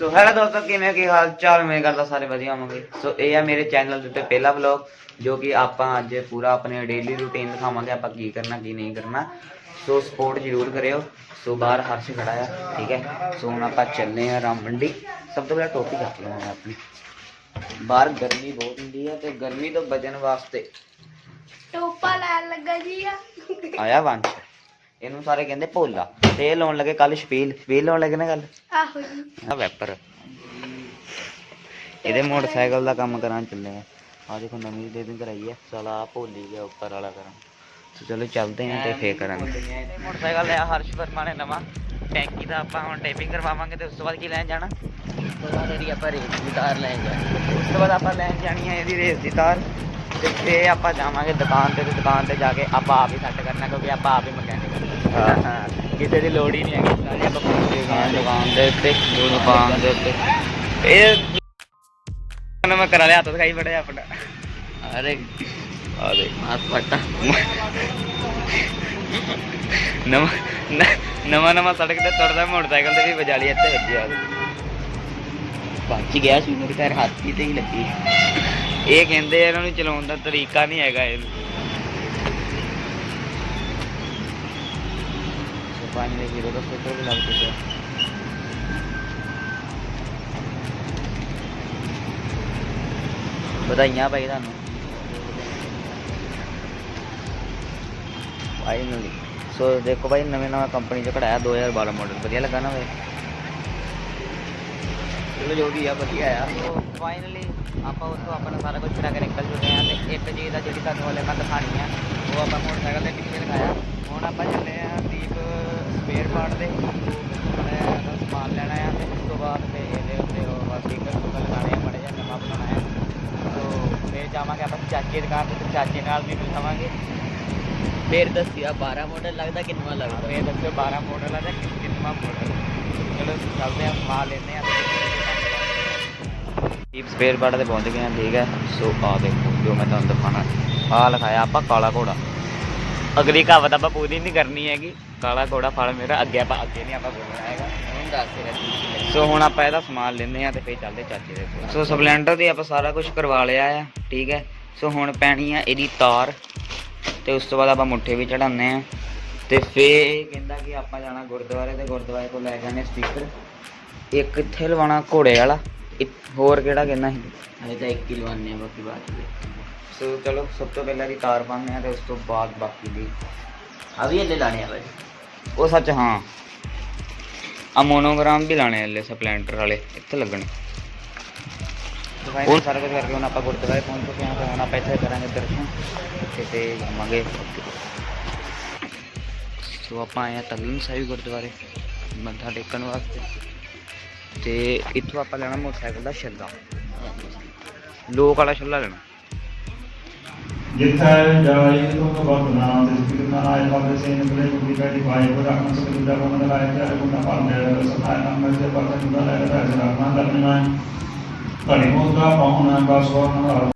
So hello ਦੋਸਤੋ ਕਿਵੇਂ ਕੀ ਹਾਲ ਚਾਲ? ਮੇਰੇ ਕਰਦਾ ਸਾਰੇ ਵਧੀਆ ਹੋਵਾਂਗੇ। ਸੋ ਇਹ ਆ ਮੇਰੇ ਚੈਨਲ ਦੇ ਉੱਤੇ ਪਹਿਲਾ ਵਲੌਗ ਜੋ ਕਿ ਆਪਾਂ ਅੱਜ ਪੂਰਾ ਆਪਣੇ ਡੇਲੀ ਰੂਟੀਨ ਦਿਖਾਵਾਂਗੇ ਆਪਾਂ ਕੀ ਕਰਨਾ ਕੀ ਨਹੀਂ ਕਰਨਾ। ਸੋ ਸਪੋਰਟ ਜ਼ਰੂਰ ਕਰਿਓ। ਸੋ ਬਾਹਰ ਹਰਸ਼ ਖੜਾ ਆ ਠੀਕ ਹੈ? ਸੋ ਹੁਣ ਆਪਾਂ ਚੱਲੇ ਆ ਰਾਮ ਮੰਡੀ। ਸਭ ਤੋਂ ਪਹਿਲਾਂ ਟੋਪੀ ਚੱਕ ਲਵਾਂਗੇ ਆਪਣੀ। ਬਾਹਰ ਗਰਮੀ ਬਹੁਤ ਹੁੰਦੀ ਹੈ ਤੇ ਗਰਮੀ ਤੋਂ ਬਚਣ ਵਾਸਤੇ ਟੋਪਾ ਲੈਣ ਲੱਗਾ ਜੀ ਆ। ਆਇਆ ਵੰਸ਼। ਇਹਨੂੰ ਸਾਰੇ ਕਹਿੰਦੇ ਭੋਲਾ। ਤੇ ਇਹ ਲਾਉਣ ਲੱਗੇ ਕੱਲ ਸ਼ਪੀਲ। ਸ਼ਪੀਲ ਲਾਉਣ ਲੱਗੇ ਨਾ ਕੱਲ ਆਹੋ ਜੀ। ਆ ਵੈਪਰ। ਇਹਦੇ ਮੋਟਰਸਾਈਕਲ ਦਾ ਕੰਮ ਕਰਾਂ ਚੱਲੇ ਆ। ਆ ਦੇਖੋ ਨਵੀਂ ਦੇ ਦਿਨ ਕਰਾਈ ਹੈ ਸਾਲਾ ਆਹ ਭੋਲੀ ਗਿਆ ਉੱਪਰ ਵਾਲਾ ਕਰਾਂ ਸੋ ਚਲੋ ਚੱਲਦੇ ਆਂ ਤੇ ਫੇਰ ਕਰਾਂਗੇ। ਮੋਟਰਸਾਈਕਲ ਲਿਆ ਹਰਸ਼ ਵਰਮਾ ਨੇ ਨਵਾਂ। ਟੈਂਕੀ ਦਾ ਆਪਾਂ ਹੁਣ ਟੇਪਿੰਗ ਕਰਵਾਵਾਂਗੇ ਤੇ ਉਸ ਤੋਂ ਬਾਅਦ ਕੀ ਲੈਣ ਜਾਣਾ? ਉਸ ਤੋਂ ਬਾਅਦ ਇਹਦੀ ਆਪਾਂ ਰੇਸ ਦੀ ਤਾਰ ਲੈਣ ਜਾਣੀ ਉਸ ਤੋਂ ਬਾਅਦ ਆਪਾਂ ਲੈਣ ਜਾਣੀ ਹੈ ਇਹਦੀ ਰੇਸ ਦੀ ਤਾਰ। ਤੇ ਫੇਰ ਆਪਾਂ ਜਾਵਾਂਗੇ ਦੁਕਾਨ ਤੇ ਤੇ ਦੁਕਾਨ ਤੇ ਜਾ ਕੇ ਆਪਾਂ ਆਪ ਹੀ ਸੈੱਟ ਕਰਨਾ ਕਿਉਂਕਿ ਆਪਾਂ ਆਪ ਹੀ ਮਕੈਨਿਕ ਹਾਂ। ਕਿਸੇ ਦੀ ਲੋੜ ਹੀ ਨਹੀਂ ਹੈਗੀ ਸਾਰੇ ਆਪਾਂ ਪਹੁੰਚੇ ਗਏ ਦੁਕਾਨ ਦੇ ਉੱਤੇ ਦੁਕਾਨ ਦੇ ਉੱਤੇ। ਇਹ ਮੈਂ ਕਰਾ ਲਿਆ ਹੱਥ ਦਿਖਾਈ ਬੜਿਆ ਆਪਣਾ। ਅਰੇ ਆ ਦੇ ਹੱਥ ਪੱਟਾ ਨਵਾਂ ਨਵਾਂ ਨਵਾਂ ਸੜਕ ਤੇ ਤੁਰਦਾ ਮੋਟਰਸਾਈਕਲ ਤੇ ਵੀ ਵਜਾ ਲਈ ਇੱਥੇ ਵੱਜਿਆ ਭੱਜ ਗਿਆ ਸੀ ਮੇਰੇ ਘਰ ਹੱਥ ਹੀ ਤੇ ਹੀ ਲੱਗੀ। ਇਹ ਕਹਿੰਦੇ ਆ ਇਹਨਾਂ ਨੂੰ ਚਲਾਉਣ ਦਾ ਤਰੀਕਾ ਨਹੀਂ ਹੈਗਾ ਇਹ। ਪਾਣੀ ਦੇ ਜ਼ੀਰੋ ਦਾ ਫਿਲਟਰ ਵੀ ਲੱਗ ਚੁੱਕਿਆ ਵਧਾਈਆਂ ਭਾਈ ਤੁਹਾਨੂੰ। ਫਾਈਨਲੀ ਸੋ ਦੇਖੋ ਭਾਈ ਨਵੇਂ ਨਵਾਂ ਕੰਪਨੀ ਚ ਕਢਾਇਆ 2012 ਮਾਡਲ ਵਧੀਆ ਲੱਗਾ ਨਾ ਵੇ ਚਲੋ ਜੋ ਵੀ ਆ ਵਧੀਆ ਆ। ਸੋ ਫਾਈਨਲੀ ਆਪਾਂ ਉਸ ਤੋਂ ਆਪਣਾ ਸਾਰਾ ਕੁਝ ਕਰਾ ਕੇ ਨਿਕਲ ਚੁੱਕੇ ਆ ਤੇ ਇੱਕ ਚੀਜ਼ ਦਾ ਜਿਹੜੀ ਤੁਹਾਨੂੰ ਹਲੇ ਮੈਂ ਦਿਖਾਣੀ ਆ ਉਹ ਆਪਾਂ ਮੋਟਰਸਾਈਕਲ ਦੇ ਪਿੱਛੇ ਲਗਾਇਆ ਹੁਣ ਆਪਾਂ ਚੱਲੇ ਆ ਦੀਪ ਸਪੇਅਰ ਪਾਰਟ ਦੇ ਹੁਣ ਸਮਾਨ ਲੈਣਾ ਆ ਤੇ ਉਸ ਤੋਂ ਬਾਅਦ ਤੇ ਇਹਦੇ ਉੱਤੇ ਉਹ ਸਟicker ਸੁਕਰ ਲਗਾਣੇ ਆ ਬੜੇ ਜਿਹਾ ਨਵਾਂ ਬਣਾਉਣਾ ਆ ਸੋ ਫੇਰ ਜਾਵਾਂਗੇ ਆਪਾਂ ਚਾਚੇ ਦੀ ਦੁਕਾਨ ਤੇ ਤੇ ਚਾਚੇ ਨਾਲ ਵੀ ਮਿਲਾਵਾਂਗੇ ਫੇਰ ਦੱਸਿਆ 12 ਮਾਡਲ ਲੱਗਦਾ ਕਿੰਨਾ ਲੱਗਦਾ? ਫੇਰ ਦੱਸਿਓ 12 ਮਾਡਲ ਆ ਜਾਂ ਕਿੰਨਾ ਮਾਡਲ ਚਲੋ ਚੱਲਦੇ ਆ ਸਮਾਨ ਲੈਂਦੇ ਆ ਦੀਪ ਸਪੇਅਰ ਪਾਰਟ ਤੇ ਪਹੁੰਚ ਗਏ ਆ ਠੀਕ ਹੈ। ਸੋ ਆ ਦੇਖੋ ਜੋ ਮੈਂ ਤੁਹਾਨੂੰ ਦਿਖਾਣਾ ਆ ਲਿਖਾਇਆ ਆਪਾਂ ਕਾਲਾ ਘੋੜਾ। ਅਗਲੀ ਕਹਾਵਤ ਆਪਾਂ ਪੂਰੀ ਨਹੀਂ ਕਰਨੀ ਹੈਗੀ। ਕਾਲਾ ਘੋੜਾ ਫਲ ਮੇਰਾ ਅੱਗੇ ਆਪਾਂ ਅੱਗੇ ਨਹੀਂ ਆਪਾਂ ਬੋਲਣਾ ਹੈਗਾ। ਹੁਣ ਦੱਸ ਸੋ ਹੁਣ ਆਪਾਂ ਇਹਦਾ ਸਮਾਨ ਲੈਂਦੇ ਆ ਤੇ ਫੇਰ ਚੱਲਦੇ ਚਾਚੇ ਦੇ ਕੋਲ। ਸੋ ਸਪਲੈਂਡਰ ਦੀ ਆਪਾਂ ਸਾਰਾ ਕੁਝ ਕਰਵਾ ਲਿਆ ਆ ਠੀਕ ਹੈ। ਸੋ ਹੁਣ ਪੈਣੀ ਆ ਇਹਦੀ ਤਾਰ ਤੇ ਉਸ ਤੋਂ ਬਾਅਦ ਆਪਾਂ ਮੁੱਠੇ ਵੀ ਚੜਾਉਂਦੇ ਆ ਤੇ ਫੇਰ ਇਹ ਕਹਿੰਦਾ ਕਿ ਆਪਾਂ ਜਾਣਾ ਗੁਰਦੁਆਰੇ ਤੇ ਗੁਰਦੁਆਰੇ ਕੋਲ ਲੈ ਜਾਣੇ ਸਪੀਕਰ। ਇੱਕ ਇੱਥੇ ਲਵਾਉਣਾ ਘੋੜੇ ਵਾਲਾ। ਇੱਕ ਹੋਰ ਕਿਹੜਾ ਕਹਿੰਦਾ ਸੀ? ਅਜੇ ਤਾਂ ਇੱਕ ਹੀ ਲਵਾਉਂਦੇ ਆ ਬਾਕੀ ਬਾਅਦ ਚ ਸੋ ਚਲੋ ਸਭ ਤੋਂ ਪਹਿਲਾਂ ਦੀ ਤਾਰ ਪਾਉਂਦੇ ਆ ਤੇ ਉਸ ਤੋਂ ਬਾਅਦ ਬਾਕੀ ਦੀ ਆ ਵੀ ਹਲੇ ਲਾਣੇ ਆ ਬਾਈ ਉਹ ਸੱਚ ਹਾਂ। ਆ ਮੋਨੋਗ੍ਰਾਮ ਵੀ ਲਾਣੇ ਹਲੇ ਸਪਲੈਂਡਰ ਵਾਲੇ ਇੱਥੇ ਲੱਗਣੇ। ਉਹ ਸਾਰਾ ਕੁਝ ਕਰਕੇ ਹੁਣ ਆਪਾਂ ਗੁਰਦੁਆਰੇ ਪਹੁੰਚ ਚੁੱਕੇ ਹਾਂ ਤੇ ਹੁਣ ਆਪਾਂ ਇੱਥੇ ਕਰਾਂਗੇ ਦਰਸ਼ਨ ਤੇ ਤੇ ਜਾਵਾਂਗੇ ਸੋ ਆਪਾਂ ਆਏ ਆ ਤਲਨ ਸਾਹਿਬ ਗੁਰਦੁਆਰੇ ਮੱਥਾ ਟੇਕਣ ਵਾਸਤੇ। ਤੇ ਇੱਥੋਂ ਆਪਾਂ ਲੈਣਾ ਮੋਟਰਸਾਈਕਲ ਦਾ ਛੱਲਾ। ਲੋਕ ਵਾਲਾ ਛੱਲਾ ਲੈਣਾ। ਜਿੱਥੈ ਜਾਈ ਤੁਮ ਬਤ ਨਾਮ ਦੇ ਸਿਰ ਨਾ ਆਏ ਬਾਬੇ ਸੇ ਨੇ ਬਲੇ ਗੁੱਡੀ ਬੈਠੀ ਪਾਏ ਕੋ ਰੱਖਣ ਸੇ ਗੁੱਡਾ ਕੋ ਮਨ ਲਾਏ ਤੇ ਗੁੱਡਾ ਪਾਲ ਦੇ ਸਤਾਇ ਨਾਮ ਦੇ ਬਾਬੇ ਗੁੱਡਾ ਲਾਏ ਤੇ ਰਾਜ ਰਾਮ ਦਰਨਾਇ ਘੜੀ ਮੋਗਾ ਪਾਉਣਾ ਬਸ ਵਰਨਾ